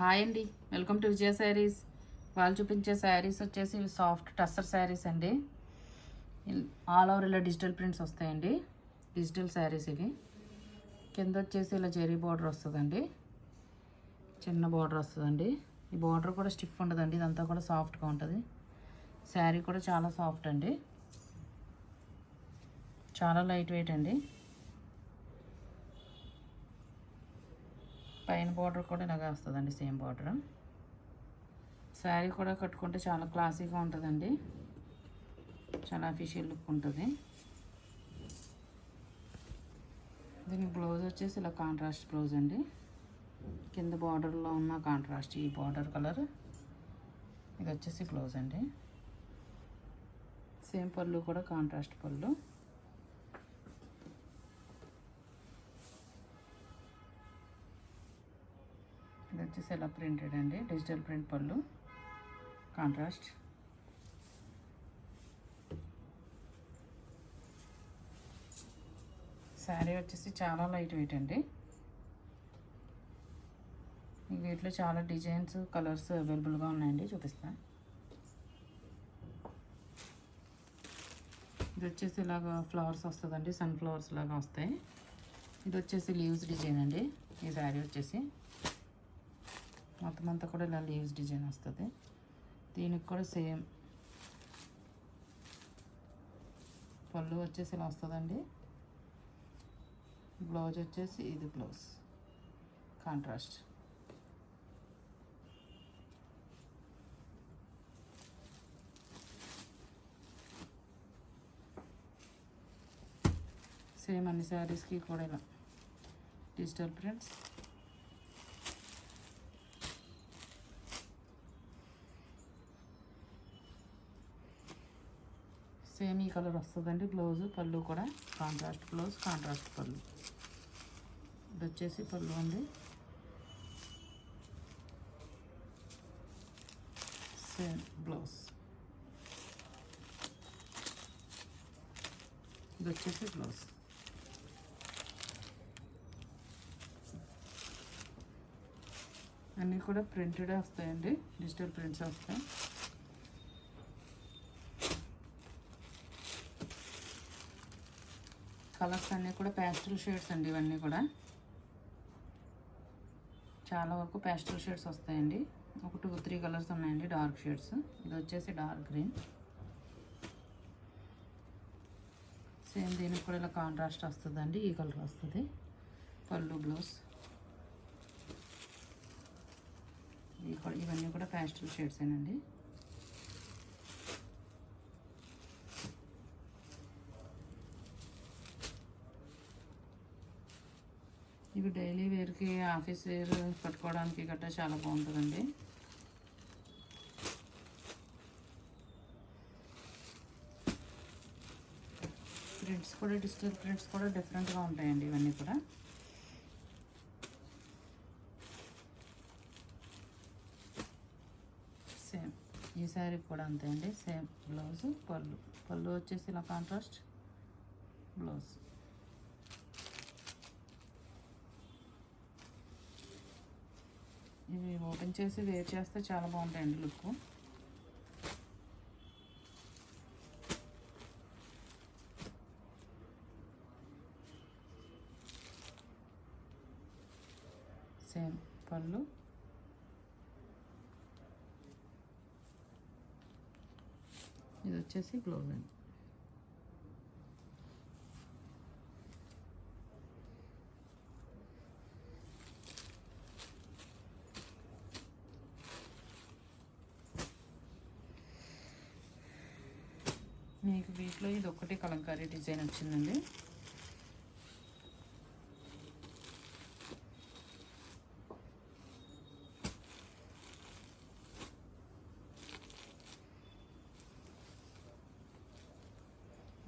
Hi అండి. Welcome to Vijaya Sarees. వాళ్ళు చూపించే శారీస్ వచ్చేసి సాఫ్ట్ టస్సర్ శారీస్ అండి. ఆల్ ఓవర్ ఇలా డిజిటల్ ప్రింట్స్ వస్తాయండి. డిజిటల్ శారీస్ ఇవి. కింద వచ్చేసి ఇలా జెరీ బార్డర్ వస్తుందండి. చిన్న బార్డర్ వస్తుందండి. ఈ బార్డర్ కూడా స్టిఫ్ ఉండదండి. ఇదంతా కూడా సాఫ్ట్గా ఉంటుంది. శారీ కూడా చాలా సాఫ్ట్ అండి. చాలా లైట్ వెయిట్ అండి. పైన బార్డర్ కూడా ఇలాగే వస్తుందండి సేమ్ బార్డర్. శారీ కూడా కట్టుకుంటే చాలా క్లాసీగా ఉంటుందండి. చాలా అఫీషియల్ లుక్ ఉంటుంది. దీని బ్లౌజ్ వచ్చేసి ఇలా కాంట్రాస్ట్ బ్లౌజ్ అండి. కింద బార్డర్లో ఉన్న కాంట్రాస్ట్ ఈ బార్డర్ కలర్. ఇది వచ్చేసి బ్లౌజ్ అండి. సేమ్ పళ్ళు కూడా కాంట్రాస్ట్ పళ్ళు. వచ్చేసి ఎలా ప్రింటెడ్ అండి? డిజిటల్ ప్రింట్ పళ్ళు. కాంట్రాస్ట్. శారీ వచ్చేసి చాలా లైట్ వెయిట్ అండి. వీటిలో చాలా డిజైన్స్ కలర్స్ అవైలబుల్గా ఉన్నాయండి. చూపిస్తా. ఇది వచ్చేసి ఇలాగ ఫ్లవర్స్ వస్తుందండి. సన్ ఫ్లవర్స్ లాగా వస్తాయి. ఇది వచ్చేసి లీవ్స్ డిజైన్ అండి. ఈ శారీ వచ్చేసి. మొత్తం అంతా కూడా ఇలా లీవ్స్ డిజైన్ వస్తుంది. దీనికి కూడా సేమ్. పళ్ళు వచ్చేసి ఇలా వస్తుందండి. బ్లౌజ్ వచ్చేసి ఇది బ్లౌజ్. కాంట్రాస్ట్. సేమ్ అన్ని శారీస్కి కూడా ఇలా. Digital prints. సేమ్ ఈ కలర్ వస్తుందండి. బ్లౌజ్ పళ్ళు కూడా కాంట్రాస్ట్ బ్లౌజ్ కాంట్రాస్ట్ పళ్ళు. ఇది వచ్చేసి పళ్ళు అండి. Same blouse. ఇది వచ్చేసి బ్లౌజ్. అన్నీ కూడా ప్రింటెడే వస్తాయండి. డిజిటల్ ప్రింట్స్ వస్తాయి. కలర్స్ అన్నీ కూడా ప్యాస్టల్ షేడ్స్ అండి ఇవన్నీ కూడా. చాలా వరకు ప్యాస్టల్ షేడ్స్ వస్తాయండి. ఒక టూ త్రీ కలర్స్ ఉన్నాయండి డార్క్ షేడ్స్ ఇది వచ్చేసి డార్క్ గ్రీన్ సేమ్ దీనికి కూడా ఇలా కాంట్రాస్ట్ వస్తుందండి ఈ కలర్ వస్తుంది. పళ్ళు బ్లౌజ్ ఇవన్నీ కూడా ప్యాస్టల్ షేడ్సేనండి ఇవి డైలీ వేర్కి ఆఫీస్ వేర్ కట్టుకోవడానికి గట్టా చాలా బాగుంటుందండి. ప్రింట్స్ కూడా డిజిటల్ ప్రింట్స్ కూడా డిఫరెంట్గా ఉంటాయండి ఇవన్నీ కూడా. సేమ్ ఈ శారీ కూడా అంతే అండి. సేమ్ బ్లౌజ్ పళ్ళు. పళ్ళు వచ్చేసి ఇలా కాంట్రాస్ట్ బ్లౌజ్. ఇవి ఓపెన్ చేసి వేర్ చేస్తే చాలా బాగుంటాయండి లుక్. సేమ్ పళ్ళు. ఇది వచ్చేసి గ్లోవ్ అండి. మీకు వీటిలో ఇది ఒకటి కలంకారీ డిజైన్ వచ్చిందండి.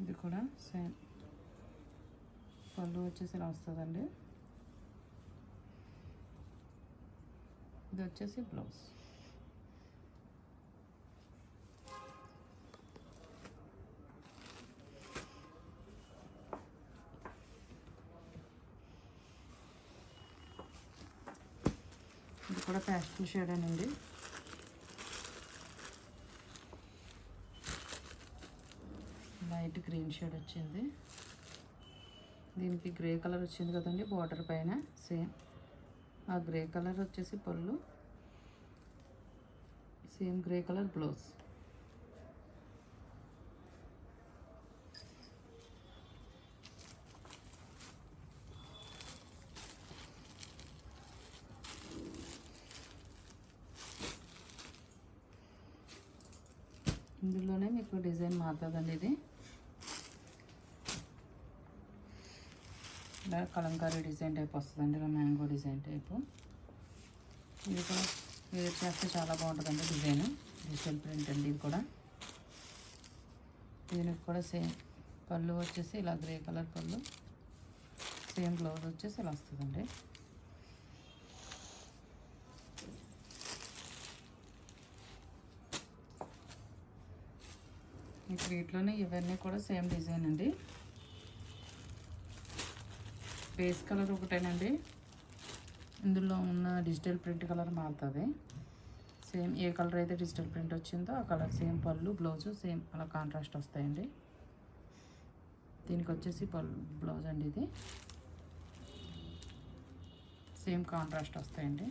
ఇది కూడా సేమ్. పళ్ళు వచ్చేసి ఇలా వస్తుందండి ఇది వచ్చేసి బ్లౌజ్. ఇది కూడా ప్యాస్టల్ షేడేనండి షేడ్ అండి లైట్ గ్రీన్ షేడ్ వచ్చింది. దీనికి గ్రే కలర్ వచ్చింది కదండి బార్డర్ పైన సేమ్. ఆ గ్రే కలర్ వచ్చేసి పళ్ళు సేమ్ గ్రే కలర్ బ్లౌజ్. ఇందులోనే మీకు డిజైన్ మారుతుందండి ఇది. ఇలా కలంకారీ డిజైన్ టైప్ వస్తుందండి ఇలా మ్యాంగో డిజైన్ టైపు. ఇది కూడా వేర్ చేస్తే చాలా బాగుంటుందండి డిజైన్. డిజిటల్ ప్రింట్ అండి ఇది కూడా. దీనికి కూడా సేమ్ పళ్ళు వచ్చేసి ఇలా గ్రే కలర్ పళ్ళు సేమ్ బ్లౌజ్ వచ్చేసి ఇలా వస్తుందండి. వీటిలోనే ఇవన్నీ కూడా సేమ్ డిజైన్ అండి. బేస్ కలర్ ఒకటేనండి. ఇందులో ఉన్న డిజిటల్ ప్రింట్ కలర్ మారుతుంది. సేమ్ ఏ కలర్ అయితే డిజిటల్ ప్రింట్ వచ్చిందో ఆ కలర్ సేమ్ పళ్ళు బ్లౌజు సేమ్ అలా కాంట్రాస్ట్ వస్తాయండి. దీనికి వచ్చేసి పళ్ళు బ్లౌజ్ అండి ఇది. సేమ్ కాంట్రాస్ట్ వస్తాయండి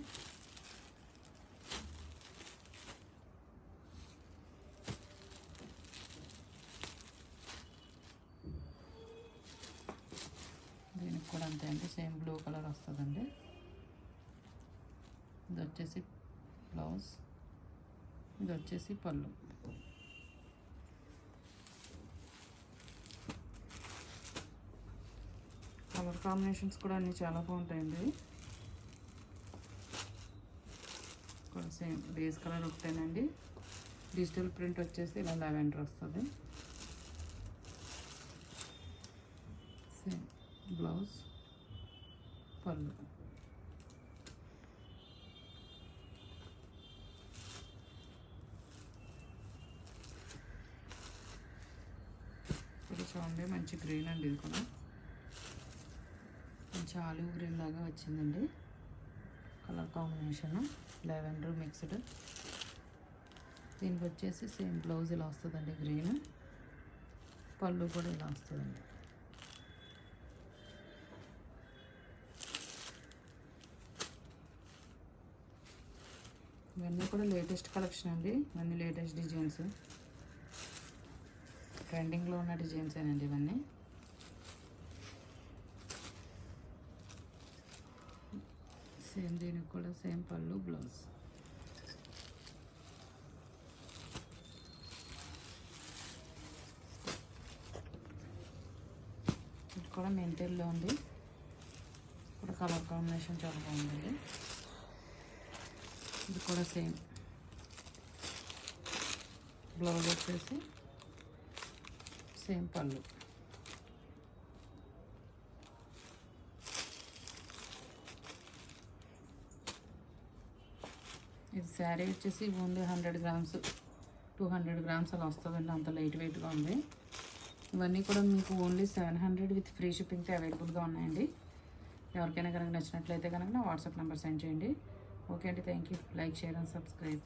దీనికి కూడా అంతే అండి సేమ్ బ్లూ కలర్ వస్తుందండి. ఇది వచ్చేసి బ్లౌజ్. ఇది వచ్చేసి పళ్ళు. కలర్ కాంబినేషన్స్ కూడా అన్నీ చాలా బాగుంటాయండి. కూడా సేమ్ బేస్ కలర్ ఒకటేనండి. డిజిటల్ ప్రింట్ వచ్చేసి ఇలా లెవెండర్ వస్తుంది. Same blouse. పళ్ళు ఇది చూడండి మంచి గ్రీన్ అండి ఇది కూడా. మంచి ఆలివ్ గ్రీన్ లాగా వచ్చిందండి. Colour combination lavender mixed. దీనికి వచ్చేసి సేమ్ బ్లౌజ్ ఇలా వస్తుందండి గ్రీన్. పళ్ళు కూడా ఇలా వస్తుందండి. ఇవన్నీ కూడా లేటెస్ట్ కలెక్షన్ అండి. ఇవన్నీ లేటెస్ట్ డిజైన్స్ ట్రెండింగ్లో ఉన్న డిజైన్స్ అండి ఇవన్నీ. సేమ్ దీనికి కూడా సేమ్ పళ్ళు బ్లౌజ్ ఇది కూడా మెంటల్లో ఉంది. ఇక్కడ కలర్ కాంబినేషన్ చాలా బాగుందండి. ఇది కూడా సేమ్. బ్లౌజ్ వచ్చేసి సేమ్ పళ్ళు. ఇది శారీ వచ్చేసి only hundred grams two hundred grams అలా వస్తుందండి. అంత లైట్ వెయిట్గా ఉంది. ఇవన్నీ కూడా మీకు only seven hundred with free షిప్పింగ్తో అవైలబుల్గా ఉన్నాయండి. ఎవరికైనా కనుక నచ్చినట్లయితే కనుక నా వాట్సాప్ నెంబర్ సెండ్ చేయండి. ఓకే అండి thank you like share and subscribe